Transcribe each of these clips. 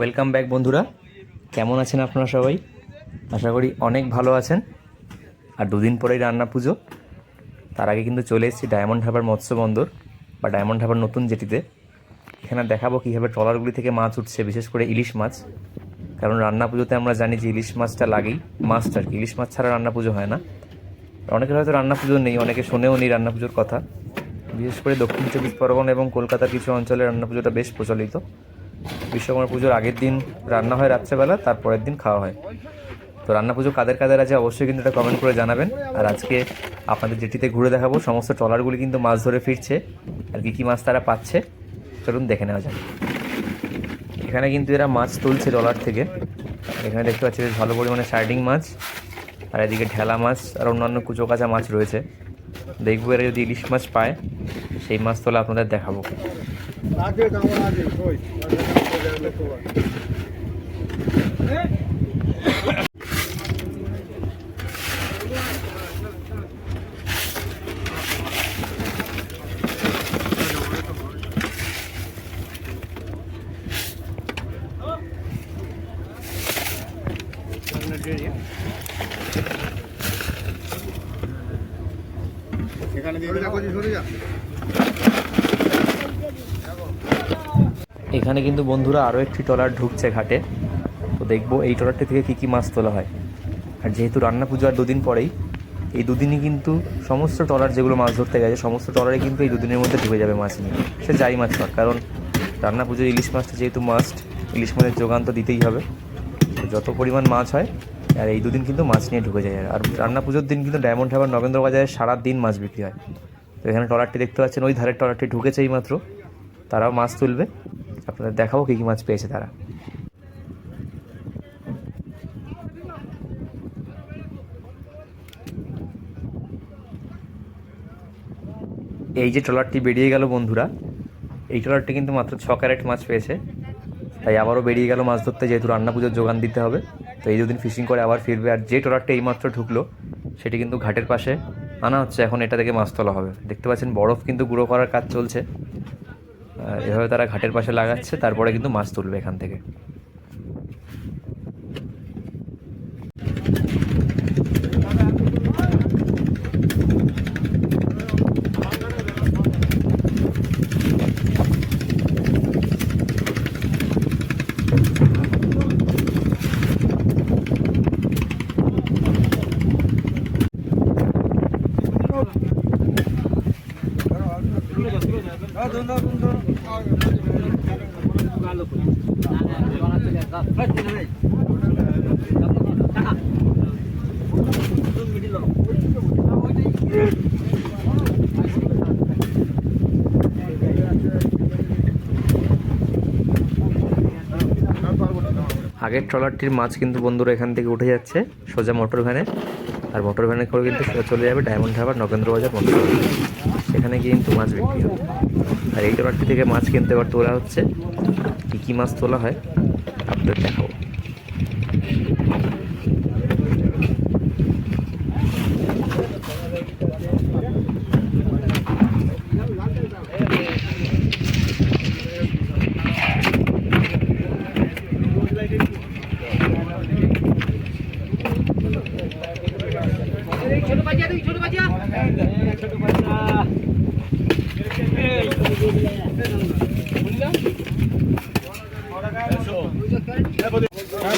Welcome back বন্ধুরা। কেমন আছেন আপনারা সবাই? আশা করি অনেক ভালো আছেন। আর দুদিন পরেই রান্না পুজো। তার আগে কিন্তু চলে এসেছি ডায়মন্ড হারবার মৎস্য বন্দর বা ডায়মন্ড হারবার নতুন জেটিতে এখানে দেখাবো কীভাবে ট্রলারগুলি থেকে মাছ উঠছে, বিশেষ করে ইলিশ মাছ। কারণ রান্না পুজোতে আমরা জানি যে ইলিশ মাছটা লাগেই মাছটা আর কি। ইলিশ মাছ ছাড়া রান্না পুজো হয় না। অনেকের হয়তো রান্না পুজো নেই, অনেকে শোনেও নেই রান্না পুজোর কথা। বিশেষ করে দক্ষিণ চব্বিশ পরগনা এবং কলকাতার কিছু অঞ্চলে রান্না পুজোটা বেশ প্রচলিত। বিশ্বকর্মা পুজোর আগের দিন রান্না হয় রাত্রেবেলা, তারপরের দিন খাওয়া হয়। তো রান্না পুজো কাদের কাদের আছে অবশ্যই কিন্তু এটা কমেন্ট করে জানাবেন। আর আজকে আপনাদের জেটিতে ঘুরে দেখাবো, সমস্ত ট্রলারগুলি কিন্তু মাছ ধরে ফিরছে। আর কী কী মাছ তারা পাচ্ছে, চলুন দেখে নেওয়া যাক। এখানে কিন্তু এরা মাছ তুলছে ট্রলার থেকে। এখানে দেখতে পাচ্ছি বেশ ভালো পরিমাণে শার্ডিং মাছ, আর এদিকে ঢেলা মাছ, আর অন্যান্য কুচো কাঁচা মাছ রয়েছে। দেখব এরা যদি ইলিশ মাছ পায়, সেই মাছ তোলা আপনাদের দেখাবো। আগে কেমন আছে কই? এখানে দিয়ে সরে যা এখানে কিন্তু বন্ধুরা আরও একটি ট্রলার ঢুকছে ঘাটে। তো দেখব এই ট্রলারটি থেকে কী কী মাছ তোলা হয়। আর যেহেতু রান্না পুজো আর দুদিন পরেই, এই দুদিনই কিন্তু সমস্ত ট্রলার যেগুলো মাছ ধরতে গেছে, সমস্ত ট্রলারে কিন্তু এই দুদিনের মধ্যে ঢুকে যাবে মাছ নিয়ে। সে যাই মাছ হোক, কারণ রান্না পুজোর ইলিশ মাছটা যেহেতু মাস্ট ইলিশ মাছের যোগান তো দিতেই হবে। যত পরিমাণ মাছ হয়, আর এই দুদিন কিন্তু মাছ নিয়ে ঢুকে যায়। আর রান্না পুজোর দিন কিন্তু ডায়মন্ড হারবার নগেন্দ্র বাজারে সারা দিন মাছ বিক্রি হয়। তো এখানে ট্রলারটি দেখতে পাচ্ছেন, ওই ধারের ট্রলারটি ঢুকেছে এই মাত্র তারাও মাছ তুলবে। আপনাদের দেখাবো কী কী মাছ পেয়েছে তারা। এই যে ট্রলারটি বেরিয়ে গেল বন্ধুরা, এই ট্রলারটি কিন্তু মাত্র ছ ক্যারেট মাছ পেয়েছে। তাই আবারও বেরিয়ে গেল মাছ ধরতে, যেহেতু রান্না পুজোর যোগান দিতে হবে। তো এই দুদিন ফিশিং করে আবার ফিরবে। আর যে ট্রলারটা এইমাত্র ঢুকলো, সেটি কিন্তু ঘাটের পাশে। আনা হচ্ছে, এখন এটা থেকে মাছ তোলা হবে। দেখতে পাচ্ছেন, বরফ কিন্তু গুঁড়ো করার কাজ চলছে। এভাবে তারা ঘাটের পাশে লাগাচ্ছে তারপরে কিন্তু মাছ তুলবে এখান থেকে। আগের ট্রলারটির মাছ কিন্তু বন্ধুরা এখান থেকে উঠে যাচ্ছে, সোজা মোটর ভ্যানে। আর মোটর ভ্যানে করে কিন্তু চলে যাবে ডায়মন্ড হারবার নগেন্দ্র বাজার মোটর সেখানে গিয়ে কিন্তু মাছ বিক্রি হবে। আর এই ট্রলারটি থেকে মাছ কিনতে এবার তোলা হচ্ছে। কী কী মাছ তোলা হয়? আপনাদের দেখাবো ছোট বাচ্চা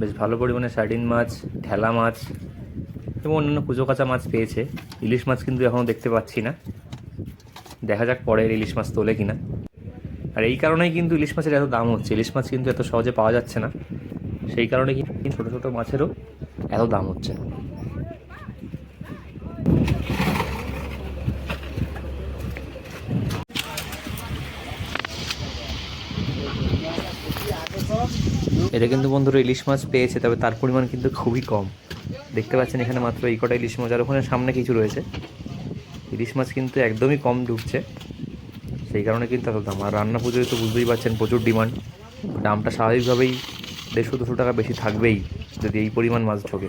বেশ ভালো পরিমাণে সার্ডিন মাছ, ঠেলা মাছ এবং অন্যান্য কুচো কাঁচা মাছ পেয়েছে। ইলিশ মাছ কিন্তু এখনও দেখতে পাচ্ছি না। দেখা যাক পরে ইলিশ মাছ তোলে কিনা। আর এই কারণেই কিন্তু ইলিশ মাছের এত দাম হচ্ছে। ইলিশ মাছ কিন্তু এত সহজে পাওয়া যাচ্ছে না। সেই কারণে কিন্তু ছোটো ছোটো মাছেরও এত দাম হচ্ছে এটা কিন্তু বন্ধুরা ইলিশ মাছ পেয়েছে, তবে তার পরিমাণ কিন্তু খুবই কম। দেখতে পাচ্ছেন এখানে মাত্র এই কটা ইলিশ মাছ, আর ওখানে সামনে কিছু রয়েছে। ইলিশ মাছ কিন্তু একদমই কম ঢুকছে সেই কারণে কিন্তু এত দাম। আর রান্না পুজোয় তো বুঝতেই পারছেন প্রচুর ডিমান্ড। দামটা স্বাভাবিকভাবেই দেড়শো, দুশো টাকা বেশি থাকবেই, যদি এই পরিমাণ মাছ ঢোকে।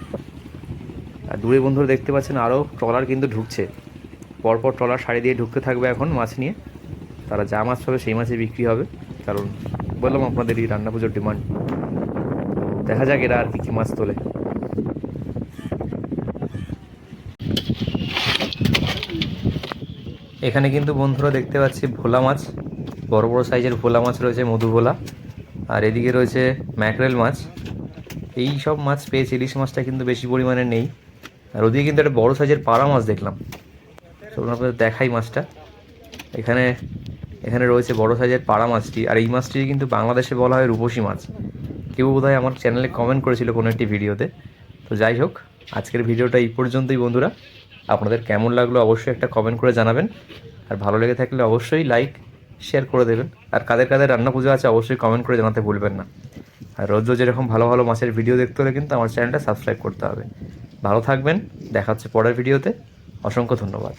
আর দূরে বন্ধুরা দেখতে পাচ্ছেন আরও ট্রলার কিন্তু ঢুকছে। পরপর ট্রলার সারি দিয়ে ঢুকতে থাকবে এখন মাছ নিয়ে। তারা যা মাছ পাবে সেই মাছই বিক্রি হবে। কারণ বললাম আপনাদের এই রান্না পুজোর ডিমান্ড। দেখা যাক এরা আর কি কি মাছ তোলে। এখানে কিন্তু বন্ধুরা দেখতে পাচ্ছি ভোলা মাছ। বড় বড় সাইজের ভোলা মাছ রয়েছে মধু ভোলা। আর এদিকে রয়েছে ম্যাকরেল মাছ। এই সব মাছ পেয়েছি, ইলিশ মাছটা কিন্তু বেশি পরিমাণে নেই। আর ওদিকে কিন্তু একটা বড় সাইজের পাড়া মাছ দেখলাম। চলুন আপনাদের দেখাই মাছটা। এখানে এখানে রয়েছে বড় সাইজের পাড়া মাছটি। আর এই মাছটি কিন্তু বাংলাদেশে বলা হয় রূপসী মাছ। কেউ বোধহয় আমার চ্যানেলে কমেন্ট করেছিল কোনো একটি ভিডিওতে তো যাই হোক, আজকের ভিডিওটা এই পর্যন্তই বন্ধুরা। আপনাদের কেমন লাগল অবশ্যই একটা কমেন্ট করে জানাবেন। আর ভালো লেগে থাকলে অবশ্যই লাইক শেয়ার করে দেবেন। আর কাদের কাদের রান্না পুজো আছে অবশ্যই কমেন্ট করে জানাতে ভুলবেন না। আর রোজ রোজ এরকম ভালো ভালো মাছের ভিডিও দেখতে হলে কিন্তু আমার চ্যানেলটা সাবস্ক্রাইব করতে হবে। ভালো থাকবেন, দেখা হচ্ছে পরের ভিডিওতে অসংখ্য ধন্যবাদ।